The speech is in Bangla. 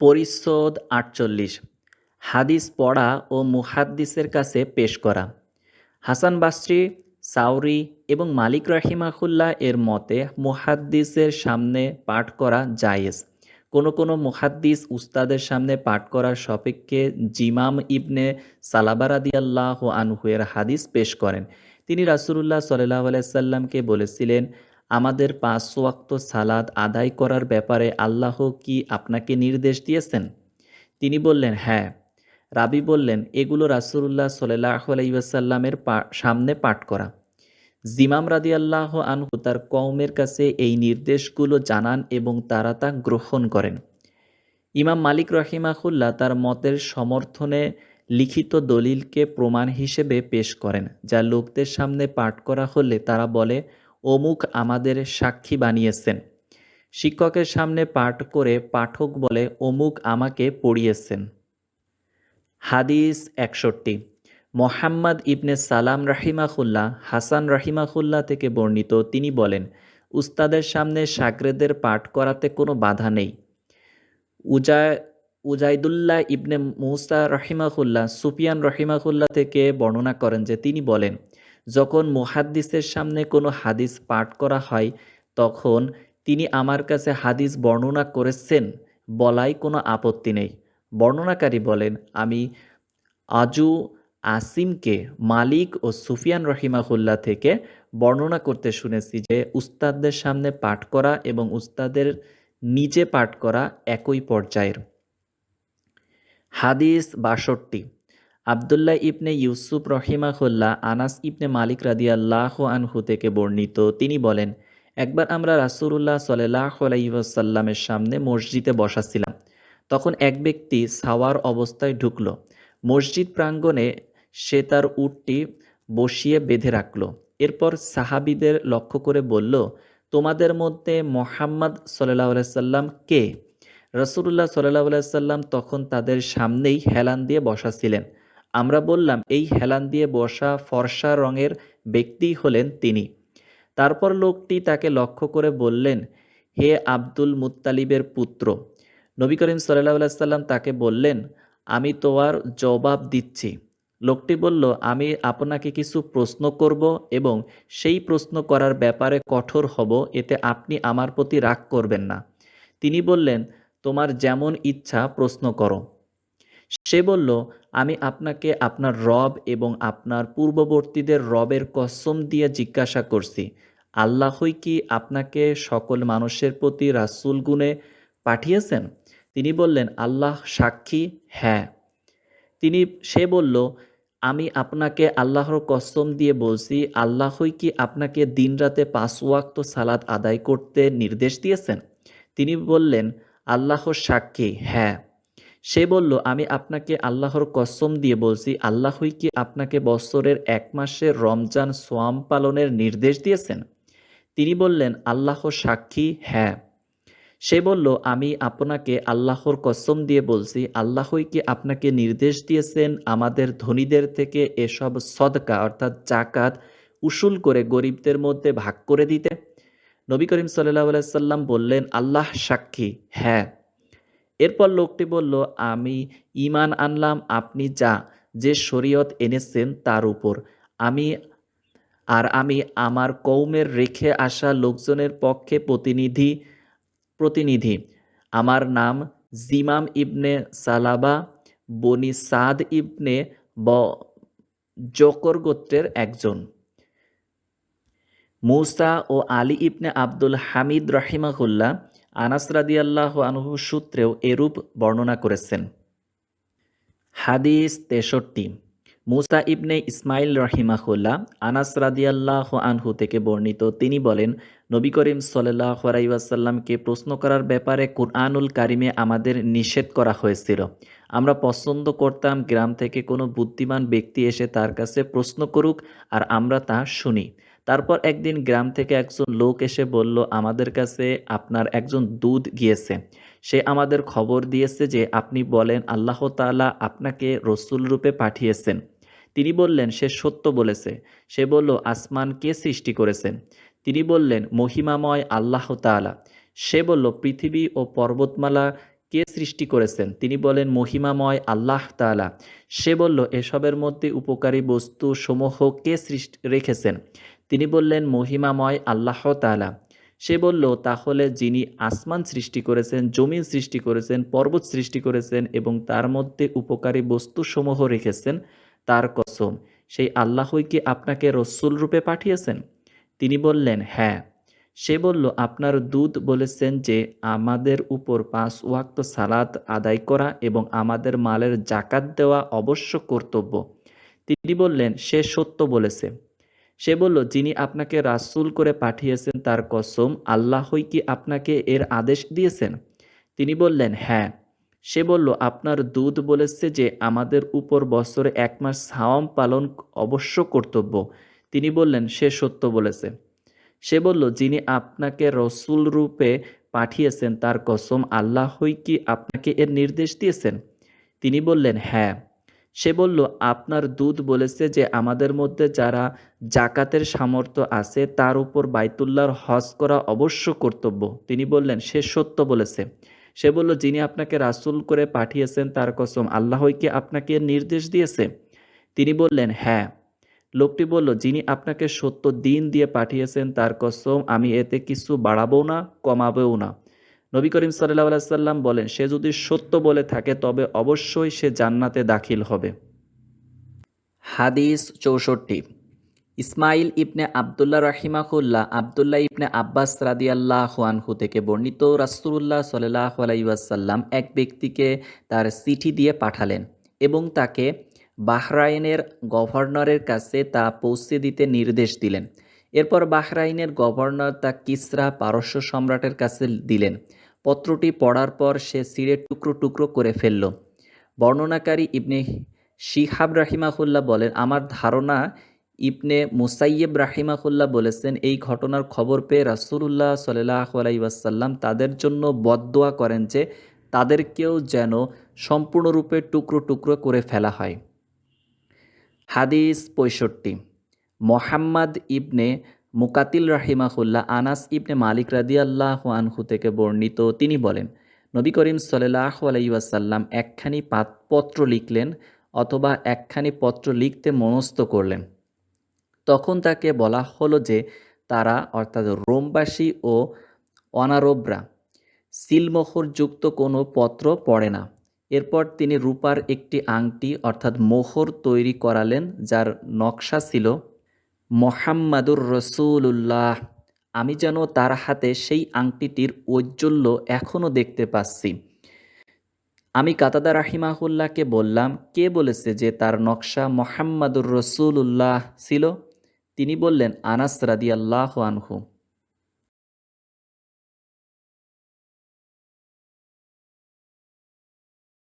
পরিচ্ছদ আটচল্লিশ। হাদিস পড়া ও মুহাদ্দিসের কাছে পেশ করা। হাসান বাসরি, সাউরি এবং মালিক রাহিমাহুল্লাহ এর মতে মুহাদ্দিসের সামনে পাঠ করা জায়েজ। কোনো কোনো মুহাদ্দিস উস্তাদের সামনে পাঠ করার সপেক্ষে জিমাম ইবনে সালাবারাদিয়াল্লাহ আনহুয়ের হাদিস পেশ করেন। তিনি রাসুলুল্লাহ সাল্লাহ আলাইসাল্লামকে বলেছিলেন আমাদের পাঁচ ওয়াক্ত সালাদ আদায় করার ব্যাপারে আল্লাহ কি আপনাকে নির্দেশ দিয়েছেন? তিনি বললেন হ্যাঁ। রাবি বললেন, এগুলো রাসুল্লাহ সাল্লাহ আলাইসাল্লামের সামনে পাঠ করা। জিমাম রাদি আল্লাহ আনহু তার কৌমের কাছে এই নির্দেশগুলো জানান এবং তারা তা গ্রহণ করেন। ইমাম মালিক রহিমাহুল্লাহ তার মতের সমর্থনে লিখিত দলিলকে প্রমাণ হিসেবে পেশ করেন, যা লোকদের সামনে পাঠ করা হলে তারা বলে অমুক আমাদের সাক্ষী বানিয়েছেন। শিক্ষকের সামনে পাঠ করে পাঠক বলে অমুক আমাকে পড়িয়েছেন। হাদিস একষট্টি। মোহাম্মদ ইবনে সালাম রাহিমাহুল্লাহ, হাসান রাহিমাহুল্লাহ থেকে বর্ণিত, তিনি বলেন, উস্তাদের সামনে সাকরেদের পাঠ করাতে কোনো বাধা নেই। উজায় উজাইদুল্লাহ ইবনে মুসা রহিমাহুল্লাহ, সুফিয়ান রহিমাহুল্লাহ থেকে বর্ণনা করেন যে তিনি বলেন যখন মুহাদ্দিসের সামনে কোনো হাদিস পাঠ করা হয়, তখন তিনি আমার কাছে হাদিস বর্ণনা করেছেন বলাই কোনো আপত্তি নেই। বর্ণনাকারী বলেন, আমি আজু আসিমকে মালিক ও সুফিয়ান রহিমাহুল্লাহ থেকে বর্ণনা করতে শুনেছি যে, উস্তাদদের সামনে পাঠ করা এবং উস্তাদের নিচে পাঠ করা একই পর্যায়ের। হাদিস বাষট্টি আবদুল্লাহ ইবনে ইউসুফ রহিমাহুল্লাহ আনাস ইবনে মালিক রাদিয়াল্লাহ আনহু থেকে বর্ণিত। তিনি বলেন, একবার আমরা রাসুল্লাহ সাল্লাহ আলাইসাল্লামের সামনে মসজিদে বসাছিলাম। তখন এক ব্যক্তি সাওয়ার অবস্থায় ঢুকল। মসজিদ প্রাঙ্গণে সে তার উটটি বসিয়ে বেঁধে রাখল। এরপর সাহাবিদের লক্ষ্য করে বলল, তোমাদের মধ্যে মোহাম্মদ সাল্লাহ সাল্লাম কে? রসুল্লাহ সাল্লাহ সাল্লাম তখন তাদের সামনেই হেলান দিয়ে বসাছিলেন। আমরা বললাম, এই হেলান দিয়ে বসা ফর্সা রঙের ব্যক্তি হলেন তিনি। তারপর লোকটি তাকে লক্ষ্য করে বললেন, হে আব্দুল মুত্তালিবের পুত্র। নবী করিম সাল্লাহ সাল্লাম তাকে বললেন, আমি তোমার জবাব দিচ্ছি। লোকটি বলল, আমি আপনাকে কিছু প্রশ্ন করব এবং সেই প্রশ্ন করার ব্যাপারে কঠোর হব, এতে আপনি আমার প্রতি রাগ করবেন না। তিনি বললেন, তোমার যেমন ইচ্ছা প্রশ্ন করো। সে বলল আমি আপনাকে আপনার রব এবং আপনার পূর্ববর্তীদের রবের কসম দিয়ে জিজ্ঞাসা করছি, আল্লাহই কি আপনাকে সকল মানুষের প্রতি রাসুল গুণে পাঠিয়েছেন? তিনি বললেন, আল্লাহ সাক্ষী হ্যাঁ। তিনি, সে বলল, আমি আপনাকে আল্লাহর কসম দিয়ে বলছি, আল্লাহই কি আপনাকে দিনরাতে পাঁচ ওয়াক্ত সালাদ আদায় করতে নির্দেশ দিয়েছেন? তিনি বললেন, আল্লাহর সাক্ষী হ্যাঁ। সে বলল, আমি আপনাকে আল্লাহর কসম দিয়ে বলছি, আল্লাহই কি আপনাকে বছরের এক মাসের রমজান সোয়াম পালনের নির্দেশ দিয়েছেন? তিনি বললেন, আল্লাহ সাক্ষী হ্যাঁ। সে বলল, আমি আপনাকে আল্লাহর কসম দিয়ে বলছি, আল্লাহই কি আপনাকে নির্দেশ দিয়েছেন আমাদের ধনীদের থেকে এসব সদকা, অর্থাৎ জাকাত উসুল করে গরিবদের মধ্যে ভাগ করে দিতে? নবী করিম সাল্লাহ সাল্লাম বললেন, আল্লাহ সাক্ষী হ্যাঁ। এরপর লোকটি বলল, আমি ইমান আনলাম, আপনি যা, যে শরীয়ত এনেছেন তার উপর। আমি আর আমি আমার কৌমের রেখে আসা লোকজনের পক্ষে প্রতিনিধি প্রতিনিধি। আমার নাম জিমাম ইবনে সালাবা, বনি সাদ ইবনে ব, জকর গোত্রের একজন। মৌসা ও আলী ইবনে আব্দুল হামিদ রাহিমাহুল্লাহ আনাস রাদিয়াল্লাহ আনহু সূত্রেও এরূপ বর্ণনা করেছেন। হাদিস তেষট্টি, মুসা ইবনে ইসমাইল রহিমাহুল্লাহ আনাস রাদিয়াল্লাহ আনহু থেকে বর্ণিত, তিনি বলেন, নবী করিম সাল্লাহ আলাইসাল্লামকে প্রশ্ন করার ব্যাপারে কুরআনুল কারিমে আমাদের নিষেধ করা হয়েছিল। আমরা পছন্দ করতাম গ্রাম থেকে কোনো বুদ্ধিমান ব্যক্তি এসে তার কাছে প্রশ্ন করুক আর আমরা তা শুনি। তারপর একদিন গ্রাম থেকে একজন লোক এসে বলল, আমাদের কাছে আপনার একজন দুধ গিয়েছে। সে আমাদের খবর দিয়েছে যে আপনি বলেন, আল্লাহ তালা আপনাকে রসুল রূপে পাঠিয়েছেন। তিনি বললেন, সে সত্য বলেছে। সে বলল, আসমান কে সৃষ্টি করেছেন? তিনি বললেন, মহিমাময় আল্লাহ তালা সে বলল, পৃথিবী ও পর্বতমালা কে সৃষ্টি করেছেন? তিনি বলেন, মহিমাময় আল্লাহ তাআলা। সে বলল, এসবের মধ্যে উপকারী বস্তু সমূহ কে সৃষ্টি রেখেছেন? তিনি বললেন, মহিমাময় আল্লাহ তালা সে বলল, তাহলে যিনি আসমান সৃষ্টি করেছেন, জমিন সৃষ্টি করেছেন, পর্বত সৃষ্টি করেছেন এবং তার মধ্যে উপকারী বস্তুসমূহ রেখেছেন, তার কসম, সেই আল্লাহই কি আপনাকে রসুল রূপে পাঠিয়েছেন? তিনি বললেন হ্যাঁ। সে বলল, আপনার দুধ বলেছেন যে, আমাদের উপর পাঁচ ওয়াক্ত সালাত আদায় করা এবং আমাদের মালের জাকাত দেওয়া অবশ্য কর্তব্য। তিনি বললেন, সে সত্য বলেছে। সে বলল, যিনি আপনাকে রাসূল করে পাঠিয়েছেন তার কসম আল্লাহ আল্লাহই কি আপনাকে এর আদেশ দিয়েছেন? তিনি বললেন হ্যাঁ। সে বলল, আপনার দুধ বলেছে যে আমাদের উপর বছরে এক মাস সাওয়াম পালন অবশ্য কর্তব্য। তিনি বললেন, সে সত্য বলেছে। সে বলল, যিনি আপনাকে রসুল রূপে পাঠিয়েছেন তার কসম আল্লাহ আল্লাহই কি আপনাকে এর নির্দেশ দিয়েছেন? তিনি বললেন হ্যাঁ। সে বলল, আপনার দুধ বলেছে যে আমাদের মধ্যে যারা জাকাতের সামর্থ্য আছে, তার উপর বাইতুল্লাহর হজ করা অবশ্য কর্তব্য। তিনি বললেন, সে সত্য বলেছে। সে বলল, যিনি আপনাকে রাসূল করে পাঠিয়েছেন, তার কসম আল্লাহই কি আপনাকে নির্দেশ দিয়েছে? তিনি বললেন হ্যাঁ। লোকটি বলল, যিনি আপনাকে সত্য দিন দিয়ে পাঠিয়েছেন, তার কসম আমি এতে কিছু বাড়াবো না, কমাবেও না। নবী করিম সাল্লাহ সাল্লাম বলেন, সে যদি সত্য বলে থাকে, তবে অবশ্যই সে জান্নাতে দাখিল হবে। হাদিস চৌষট্টি। ইসমাইল ইবনে আবদুল্লাহ রাহিমাহুল্লাহ, আবদুল্লাহ ইবনে আব্বাস রাদিয়াল্লাহ আনহু থেকে বর্ণিত রাসূলুল্লাহ সাল্লাহ আলাইসাল্লাম এক ব্যক্তিকে তার চিঠি দিয়ে পাঠালেন এবং তাকে বাহরাইনের গভর্নরের কাছে তা পৌঁছে দিতে নির্দেশ দিলেন। এরপর বাহরাইনের গভর্নর তা কিসরা পারস্য সম্রাটের কাছে দিলেন। পত্রটি পড়ার পর সে সিঁড়ে টুকরো টুকরো করে ফেলল। বর্ণনাকারী ইবনে শিহাব রাহিমাহুল্লাহ বলেন, আমার ধারণা ইবনে মুসাইয়েব রাহিমাহুল্লাহ বলেছেন, এই ঘটনার খবর পেয়ে রাসুল্লাহ সাল্লাহ আলাইসাল্লাম তাদের জন্য বদদোয়া করেন যে, তাদেরকেও যেন সম্পূর্ণরূপে টুকরো টুকরো করে ফেলা হয়। হাদিস পঁয়ষট্টি। মোহাম্মদ ইবনে মুকাতিল রাহিমাহুল্লাহ আনাস ইবনে মালিক রাদিয়াল্লাহ আনহু থেকে বর্ণিত, তিনি বলেন, নবী করিম সাল্লাহ আলাইসাল্লাম একখানি পত্র লিখলেন অথবা একখানি পত্র লিখতে মনস্থ করলেন। তখন তাকে বলা হলো যে, তারা অর্থাৎ রোমবাসী ও অনারবরা সিলমোহরযুক্ত কোনো পত্র পড়ে না। এরপর তিনি রূপার একটি আংটি অর্থাৎ মোহর তৈরি করালেন, যার নকশা ছিল মোহাম্মাদুর রসুল্লাহ আমি যেন তার হাতে সেই আংটিটির ঔজ্জ্বল্য এখনও দেখতে পাচ্ছি। আমি কাতাদা রাহিমাহুল্লাহকে বললাম, কে বলেছে যে তার নকশা মোহাম্মদুর রসুল্লাহ ছিল? তিনি বললেন, আনাস রাদিয়াল্লাহ আনহু।